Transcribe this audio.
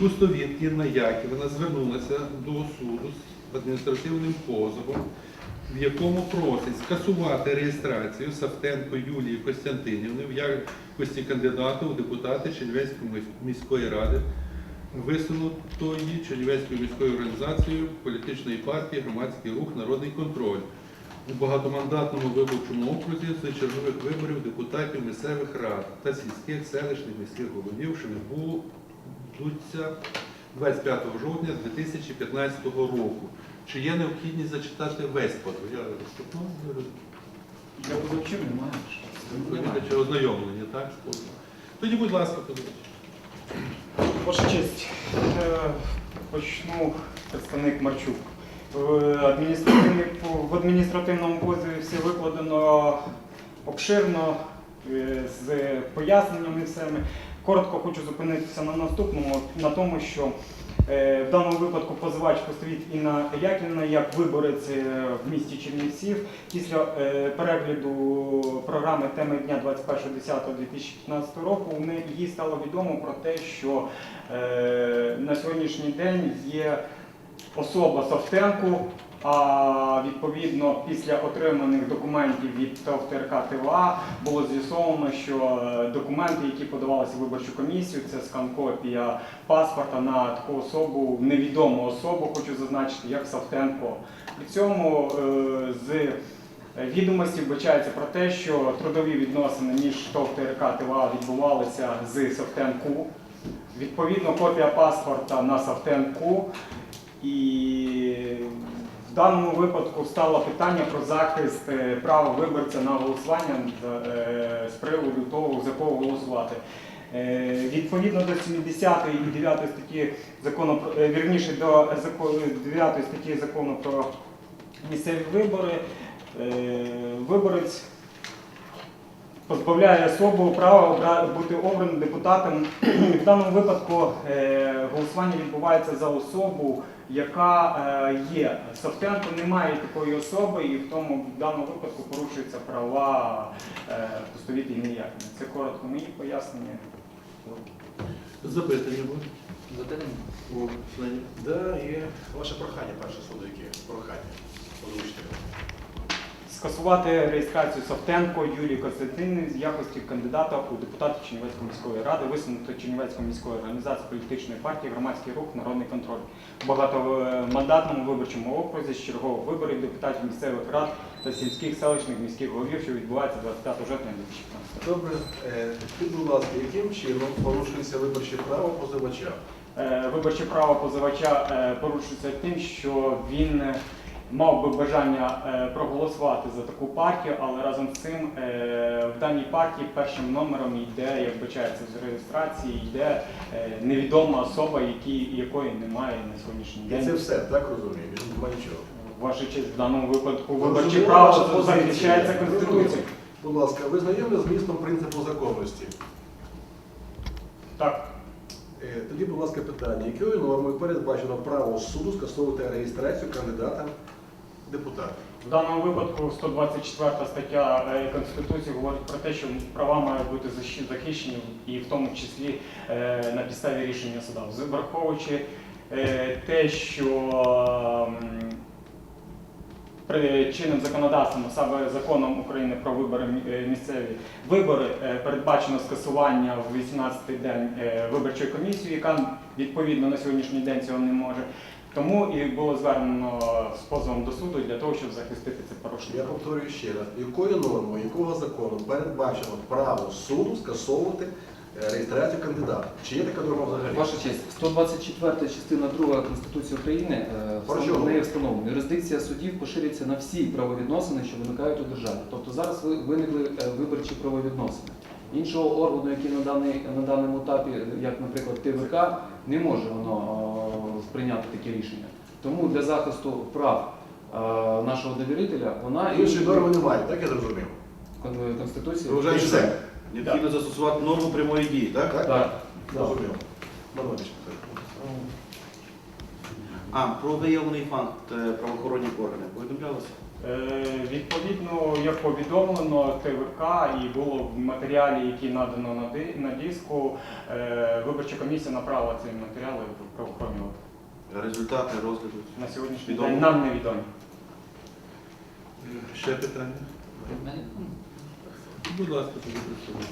Пустовін Інна Яківна звернулася до суду з адміністративним позовом, в якому просить скасувати реєстрацію Савтенко Юлії Костянтинівни в якості кандидата у депутати Чернівецької міської ради, висунутої Чернівецькою міською організацією політичної партії Громадський рух. Народний контроль у багатомандатному виборчому окрузі з чергових виборів депутатів місцевих рад та сільських селищних міських головів, що відбудуться 25 жовтня 2015 року. Чи є необхідність зачитати весь позов? Я розступну, Я позавчив, немає. відповідачі ознайомлення, так? Тоді, будь ласка, позивач. Ваша честь, е, почну представник Марчук. В адміністративному позові все викладено обширно, е, з поясненнями всеми. Коротко хочу зупинитися на наступному, на тому, що е, в даному випадку позивач Постовіт Інна Яківна як виборець е, в місті Чернівців. Після е, перегляду програми теми дня 21.10.2015 року їй стало відомо про те, що на сьогоднішній день є особа Савтенко, а відповідно після отриманих документів від ТОВ ТРК ТВА було з'ясовано, що е, документи, які подавалися в виборчу комісію, це скан-копія паспорта на таку особу, невідому особу, хочу зазначити, як Савтенко. При цьому е, з відомості вбачається про те, що трудові відносини між ТОВ ТРК ТВА відбувалися з Савтенку. Відповідно, копія паспорта на Савтенку. І в даному випадку стало питання про захист е, права виборця на голосування е, з приводу того, за кого голосувати. Е, Відповідно до 70 і 9 статті закону вірніше до зако- 9 статті закону про місцеві вибори, виборець позбавляє особу права бути обраним депутатом. В даному випадку е, голосування відбувається за особу, яка е, є. Савтенко немає такої особи, і в тому в даному випадку порушуються права е, постовіти ніяк. Це коротко мої пояснення. Запитання буде? Запитання? У членів. Да, і ваше прохання, перше суду, яке прохання. Озвучте. Скасувати реєстрацію Савтенко Юлії Костянтинівни з якості кандидата у депутати Чернівецької міської ради, висунути Чернівецької міської організації політичної партії Громадський рух Народний контроль в багатомандатному виборчому окрузі з чергових виборів депутатів місцевих рад та сільських селищних міських головів, що відбувається 25 жовтня 2015. Добре, Е, скажіть, будь ласка, яким чином порушується виборче право позивача? Е, Виборче право позивача е, порушується тим, що він мав би бажання е, проголосувати за таку партію, але разом з цим е, в даній партії першим номером йде, як вбачається з реєстрації, йде е, невідома особа, які, якої немає на сьогоднішній І день. це все, так розумію? Немає нічого. Ваша честь в даному випадку виборче право захищається Конституцією. Будь ласка, ви знайомі з містом принципу законності? Так. Тоді, будь ласка, питання. Якою нормою передбачено право суду скасовувати реєстрацію кандидата в депутати? В даному випадку 124 стаття Конституції говорить про те, що права мають бути захищені, і в тому числі е, на підставі рішення суда. Враховуючи е, те, що чинним законодавством, саме законом України про вибори е, місцеві вибори, передбачено скасування в 18-й день виборчої комісії, яка відповідно на сьогоднішній день цього не може. Тому і було звернено з позовом до суду для того, щоб захистити це Я повторюю ще раз, якою нормою, якого закону передбачено право суду скасовувати е, реєстрацію кандидата? Чи є така норма взагалі? Ваша честь, 124 частина 2 Конституції України в неї встановлено. Юрисдикція судів поширюється на всі правовідносини, що виникають у державі. Тобто зараз ви- виникли е, виборчі правовідносини. Іншого органу, який на, даний, на даному етапі, як, наприклад, ТВК, не може воно е, прийняти таке рішення. Тому для захисту прав е, нашого довірителя вона і- Іншої норми немає, так я зрозумів? Кон- Конституції. Ви вважаєте, все? Необхідно застосувати норму прямої дії, так? Так? Так. так. Зрозумів. А, про виявлений факт е, правоохоронні органи повідомлялося? Е, Відповідно, як повідомлено ТВК і було в матеріалі, який надано на ди- на диску, е, виборча комісія направила ці матеріали правоохоронні органи. Результати розгляду. На сьогоднішній Відомо. день нам невідомі. Ще питання? Будь ласка, тоді присутні.